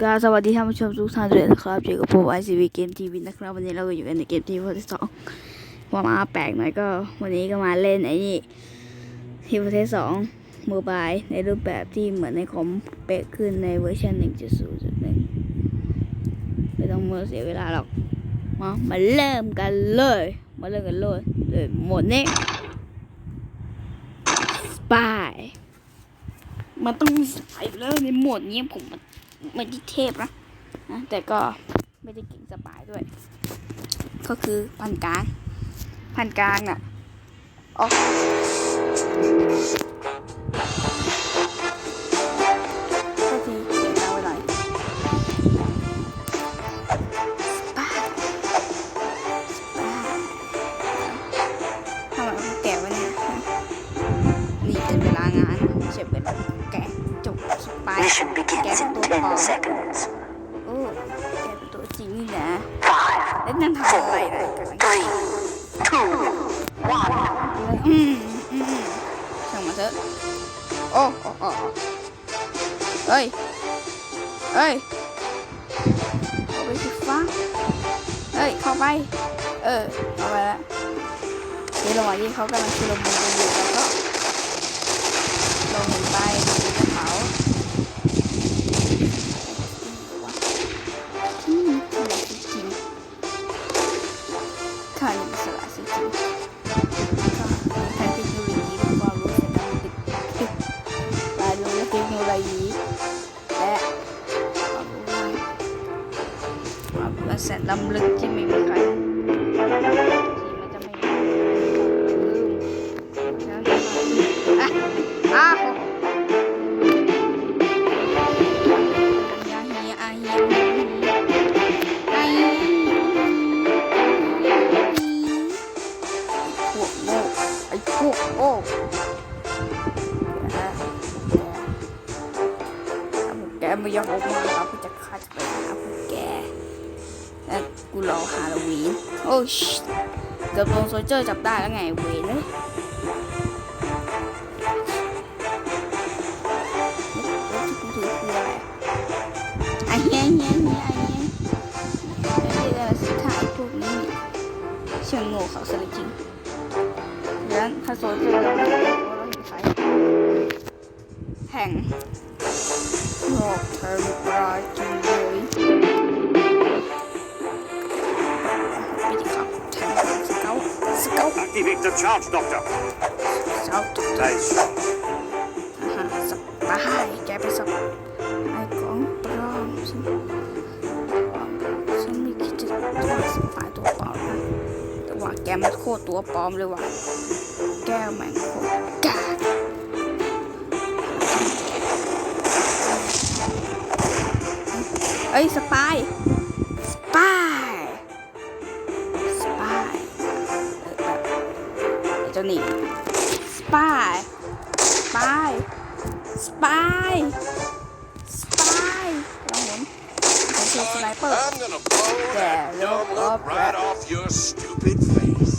ก็สวัสดีท่านผู้ชมทุกท่านด้วยนะครับเจอกับผมไอซีวีเกมทีวีนะครับ วันนี้เราก็อยู่กันในเกมทีวีที่สองพอมาแปลกหน่อยก็ วันนี้ก็มาเล่นไอ้นี่ทีวีที่สองโมบายในรูปแบบที่เหมือนในคอมเป๊ะขึ้นในเวอร์ชัน1.0.1ไม่ต้องมัวเสียเวลาหรอกมามาเริ่มกันเลย มาเริ่มกันเลยโดยหมดนี้สปายมันต้องมีสปายอยู่แล้วในหมดนี้ผมมัน ไม่ได้เทพนะนะแต่ก็ไม่ได้เก่งสปายด้วย ก็คือพันกลาง พันกลางน่ะออก อ้โอ้เฮ้ย เฮ้ยเข้าไปสิฟ้า เฮ้ย เข้าไป เออ เข้าไปแล้วในระหว่างที่เขากำลังชุลมุนกันอยู่แล้วก็ลงไปดูเขาอืมสละสิจ ล้ำลึกที่ไม่มีใคร เกือบโดนโซลเจอร์จับได้แล้วไงเวนเลยแล้วที่กูถือคืออะไรอ้เหี้ยเหี้ยเหี้ยไอ้เหี้ยเหี้ยสุดท้ายพวกนี้เชิงโง่เขาซะเลยจริงงั้นถ้าโซเจอร์เราไม่รู้เราเห็นใครแห่งโลกเทอร์บรายจริงเลย แทงสเกลสเกล Activate the charge, Doctor. สเกล Nice shot. อาหารสับปะให้แกไปสับไอ้ของปลอมฉันฉันไม่คิดจะว่าสปายตัวปลอมนะแต่ว่าแกมันโคตรตัวปลอมเลยว่ะแก้วแม่งโคตรกากเอ้ยสปายสปาย สปายสปายลองหมุนผมคือสไนเปอร์ I'm gonna blow that Yeah, dumb look look up right that. off your stupid face.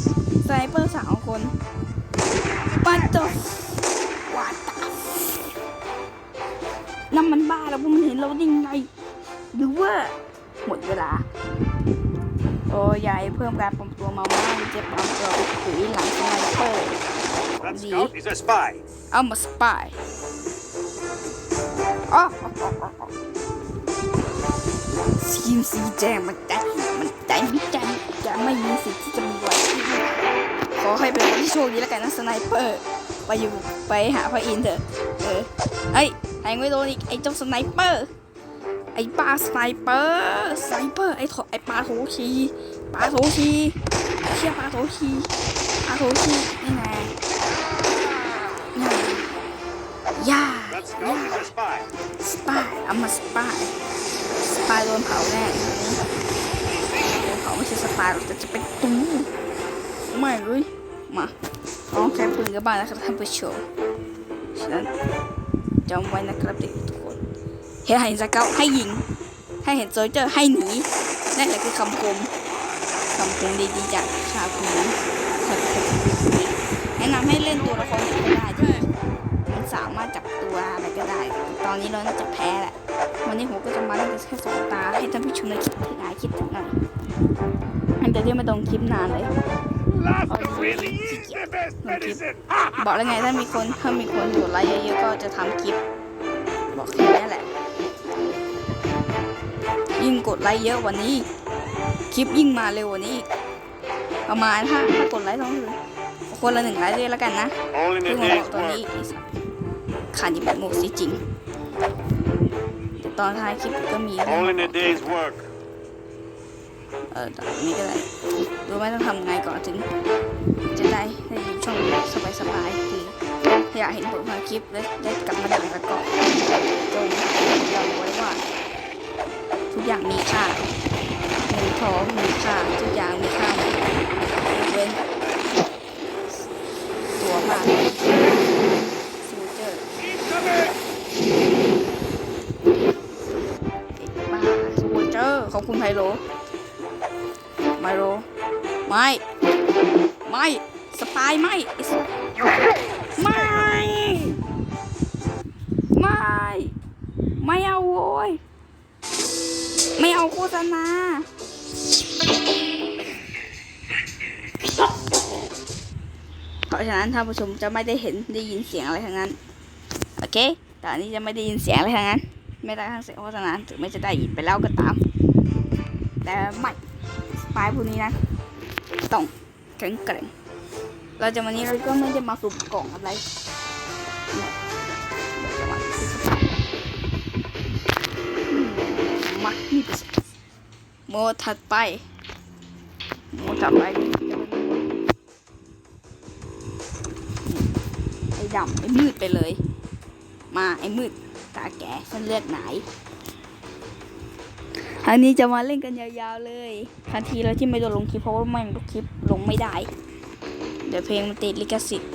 สไนเปอร์สามคนปันตัววัดน้ำมันบ้าแล้วพวกมันเห็นเราได้ไงหรือว่าหมดเวลา โอ้ยายเพิ่มการปลอมตัวมามากมันจะปลอมตัวไปถุยหลังสไนเปอร์ That scout is a spy. เอามาสปายอ๋อ ทีมสีแดงมันใจมันใจมันใจจะไม่มีสิทธิ์ที่จะมีไว้ที่นี่ขอให้เป็นวันที่โชคดีแล้วกันนะสไนเปอร์ไปอยู่ไปหาพระอินเถอะเออเฮ้ยแทงไม่โดนอีกไอ้เจ้าสไนเปอร์ไอ้ปลาสไนเปอร์สไนเปอร์ไอ้โถไอ้ปลาโถชีปลาโถชีเชี่ยปลาโถชีปลาโถชีนี่ไงนี่ไงย่า That scout is a spy. สปายเอามาสปายสปายโดนเผาแน่โดนเผาไม่ใช่สปายหรอกแต่จะเป็นตูไม่เลยมาลองใช้ปืนกับบ้านนะครับท่านผู้ชมฉะนั้นจำไว้นะครับเด็กทุกคนเห็นเห็นสเกลให้ยิงถ้าเห็นโซลเจอร์ให้หนีนั่นแหละคือคำคมคำคมดีๆจากชาวคุนี้แนะนำให้เล่นตัวละคร ตอนนี้เราน่าจะแพ้แหละ วันนี้ผมก็จะมาเล่นแค่สองตา ให้ท่านผู้ชมได้คิดถึงหายคิดถึงหน่อยอันจะเรียกไม่ตรงคลิปนานเลย Laughter really is the best medicine. บอกแล้วไงถ้ามีคนถ้ามีคนกดไลค์เยอะๆก็จะทำคลิป บอกแค่นี้แหละ ยิ่งกดไลค์เยอะกวันนี้ คลิปยิ่งมาเร็วกว่านี้อีกประมาณถ้าถ้ากดไลค์ต้องคือคนละหนึ่งไลค์ด้วยแล้วกันนะ All in เพิ่ a งมาบอก day's ตอนนี้ work. ไอ้สัส ขาดอีกแบบหมดสิจริงแต่ตอนท้ายคลิปก็มีเรื่อง All in มา a บอก day's work. เออตอนนี้ก็ได้รู้ไหมต้องทำไงก่อนถึง จะได้ได้อยู่ช่องสบายๆคือถ้าอยากเห็นผมทำคลิปและได้กลับมาดูแล้วก็จงจำไว้ว่า ทุกอย่างมีค่าเงินทองมีค่าทุกอย่างมีค่าหมดยกเว้นตัวมาก อร์ขอบคุณไพโรไมโรไม่ไม่สปายไม่ไอ้สัสไม่ไม่ไม่เอาโว้ยไม่เอาโฆษณาเพราะฉะนั้นท่านผู้ชมจะไม่ได้เห็นได้ยินเสียงอะไรทั้งนั้น โอเค ตอนนี้จะไม่ได้ยินเสียงอะไรทั้งนั้น ไม่ได้ทั้งเสียงโฆษณาถึงไม่จะได้ยินไปแล้วก็ตาม แต่ไม่สปายพวกนี้นะต้องแข็งแกร่งเราจะวันนี้เราก็ไม่ได้มาสุ่มกล่องอะไรมาซื้อสปายอืมมานี่ไปสิโมถัดไปโมถัดไปไอ้ดำไอ้มืดไปเลย มาไอ้มืด ตาแก่ฉันเลือดไหนอันนี้จะมาเล่นกันยาวๆเลยทันทีแล้วที่ไม่โดนลงคลิปเพราะว่าแม่งทุกคลิปลงไม่ได้ เดี๋ยวเพลงมันติดลิขสิทธิ์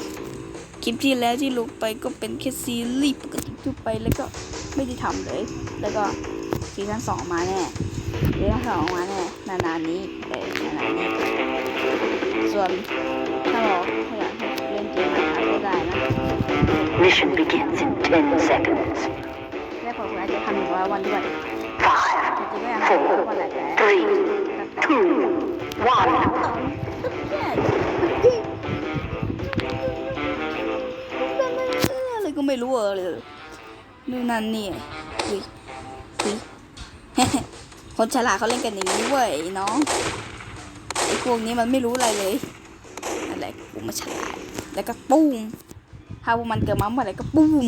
คลิปที่แล้วที่ลงไปก็เป็นแค่ซีรีส์ปกติทั่วไปแล้วก็ไม่ได้ทำเลย แล้วก็ซีซั่นสองมาแน่ซีซั่นสองมาแน่นานๆนี้เออนานๆนี้ ส่วนถ้าบอกถ้าอยากให้เล่นเกมนะคะก็ได้นะ Mission begins in 10 seconds. ผมอาจจะทำหนึ่งร้อยวันด้วย Five, จริงๆก็อยากทำวันแหละแต่ three, two, one. อะไรก็ไม่รู้เออเลยนู่นนั่นนี่อุ้ยอุ้ยคนฉลาดเขาเล่นกันอย่างนี้เว้ยน้องไอ้พวกนี้มันไม่รู้อะไรเลยอะไรกูมาฉลาดแล้วก็ปุ้มถ้าพวกมันเกิดมาเมื่อไหร่ก็ปุ้ม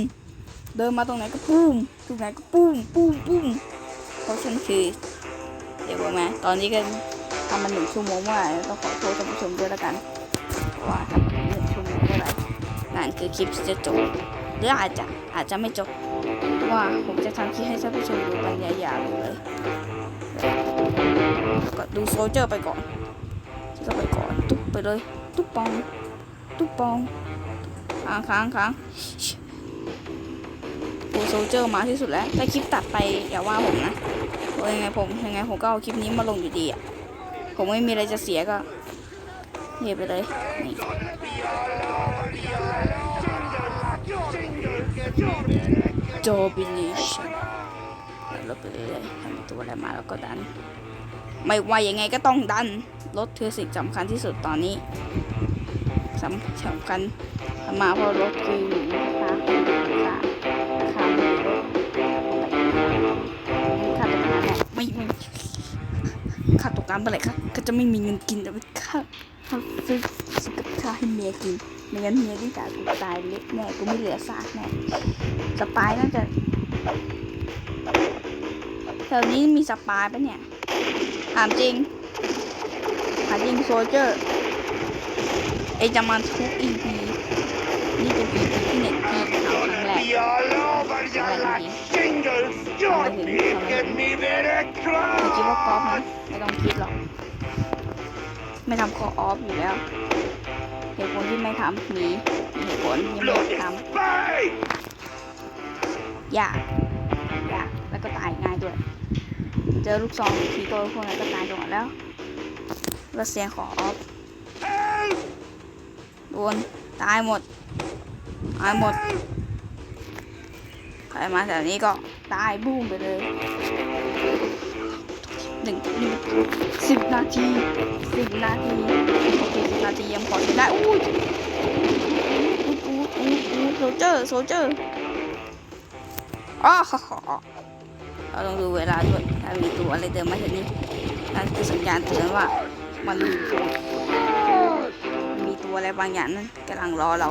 เดินมาตรงไหนก็ปุ้มตรงไหนก็ปุ้มปุ้มปุ้มเพราะฉันคือ เดี๋ยวบอกมาตอนนี้ก็ทำมาหนึ่งชั่วโมงว่าต้องขอโทษท่านผู้ชมด้วยแล้วกันว่าทำหนึ่งชั่วโมงเท่าไหร่นั่นคือคลิปที่จะจบหรืออาจจะอาจจะไม่จบเพราะว่าผมจะทำคลิปให้ท่านผู้ชมดูกันยาวๆเลยก็ดูโซลเจอร์ไปก่อนก็ไปก่อนตุ๊บไปเลย ตุ๊บปอง ตุ๊บปองค้างค้างค้าง ดูโซลเจอร์มาที่สุดแล้วถ้าคลิปตัดไปอย่าว่าผมนะยังไงผมยังไงผมก็เอาคลิปนี้มาลงอยู่ดีอะผมไม่มีอะไรจะเสียก็เฮียไปเลยนี่โจบิลิชันลบไปเรื่อยๆทำตัวอะไรมาแล้วก็ดัน ไม่ว่ายังไงก็ต้องดันรถคือสิ่งสำคัญที่สุดตอนนี้สำสำคัญมาเพราะรถคือาตกงานเมื่อไหร่คะก็จะไม่มีเงินกินแต่ไปค่าค่าซื้อซื้อกับข้าวให้เมียกินไม่งั้นเมียที่จ่ายกูตายเล็กแน่กูไม่เหลือซากแน่สปายน่าจะแถวนี้มีสปายปะเนี่ยถามจริงถามจริงโซเจอร์ไอจะมาทุก EP นี่เป็น EP ที่เน็ตที่เขาครั้งแรก Be all over you like shingles. You're making me very ไม่คิดว่ากอล์ฟ close. นะไม่ต้องคิดหรอก ไม่ทำคอออฟอยู่แล้วเหตุผลที่ไม่ทำมีมีเหตุผลที่ไม่ Bloody ท spy! ำยากยากแล้วก็ตายง่ายด้วย เจอลูกซองอีกทีก็พวกนั้นก็ตายกันหมดแล้วแล้วเสียงขอออฟ Help! โดนตายหมด ตายหมด ใครมาแถวนี้ก็ตายบูมไปเลยหนึ่งหนึ่งสิบนาทีสิบนาทีโอเคสิบนาทียังพอใช้ได้อู้ยอู้อู้อู้อู้โซเจอร์โซเจอร์อ๋อเราต้องดูเวลาด้วยถ้ามีตัวอะไรเดินมาแถวนี้นั่นคือสัญญาณเตือนว่ามันมีตัวมีตัวอะไรบางอย่างนั้นกำลังรอเรา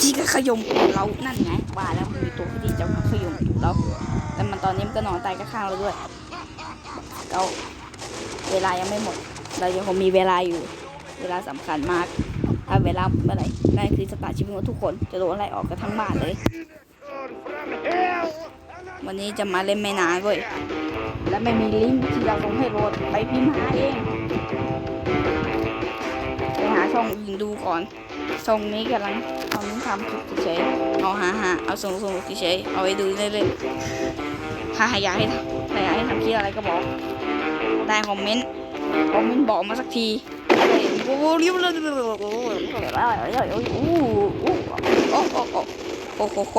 ที่ก็ขยมเรานั่นไงว่าแล้วมันมีตัวที่จะมาขยมเราแต่มันตอนนี้มันก็นอนตายข้างเราด้วยเราเวลายังไม่หมด เรายังคงมีเวลาอยู่ เวลาสำคัญมาก ถ้าเวลาเมื่อไหร่นั่นคือสตาร์ชีวิตของทุกคนจะโดนอะไรออกกันทั้งบ้านเลย วันนี้จะมาเล่นไม่นานเว้ยและไม่มีลิงก์ที่เราส่งให้โหลดไปพิมพ์หาเองไปหาช่องอื่นดูก่อนช่องนี้กำลัง ทำคลิปเฉยเอาหาหาเอาส่งส่งเฉยเอาไว้ดูเรื่อยๆถ้ายากให้ทำถ้ายากให้ทำคลิปอะไรก็บอกได้คอมเมนต์คอมเมนต์บอกมาสักทีโอ้โหรีบเลยโอ้โหโอ้โหโอ้โหโอ้โห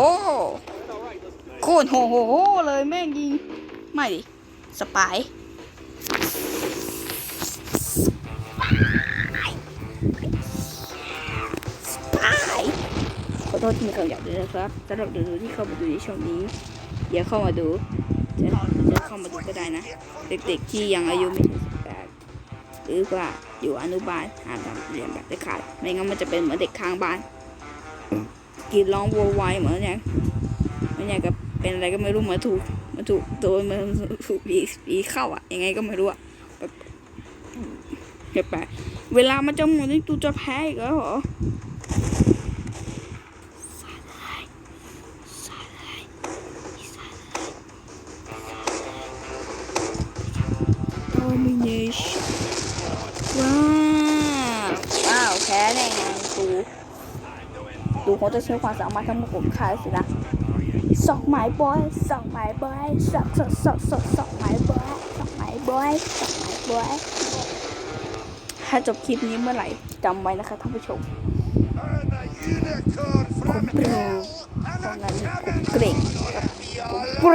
โคตรโหโหโหเลยแม่งยิงไม่ดิสปาย ษที่มีคำหยาบด้วยนะครับสำหรับดูที่เข้ามาดูในช่องนี้อย่าเข้ามาดูจะจะเข้ามาดูก็ได้นะ เด็กๆที่ยังอายุไม่ถึงสิบแปดหรือว่าอยู่อนุบาลห้าทำเรียนแบบเด็ดขาดไม่งั้นมันจะเป็นเหมือนเด็กข้างบ้านกรีดร้องโวยวายเหมือนอย่างเหมือนอย่างกับเป็นอะไรก็ไม่รู้มือนถูกมันถูกโดนมันถูกผีผีเข้าอะยังไงก็ไม่รู้อะแบบเห็นปเวลามันจะหมดนี่ตูจะแพ้อีกแล้วเหรอ ดูเขาจะใช้ความสามารถทั้งหมดของค่ายสินะสองหมายบอยสองหมายบอยสองสองสองสองสองหมายบอยสองหมายบอยสองหมายบอยถ้าจบคลิปนี้เมื่อไหร่จำไว้นะคะท่านผู้ชมผม from โปร hell! เพราะ And งั้นผมเกรง Your ปร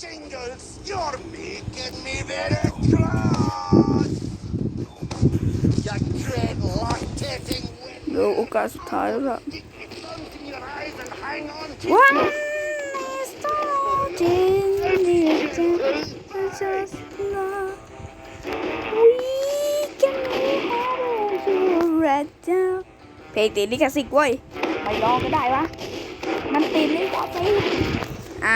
shingles, you're making wind! เดี๋ยวโอกาสสุดท้ายแล้วล่ะ Keep me thumbs in your eyes and hang on to One starting just now. We can have it right down. เพลงติดลิขสิทธิ์เว้ยไม่ร้องก็ได้วะ มันติดลิขสิทธิ์อ่ะ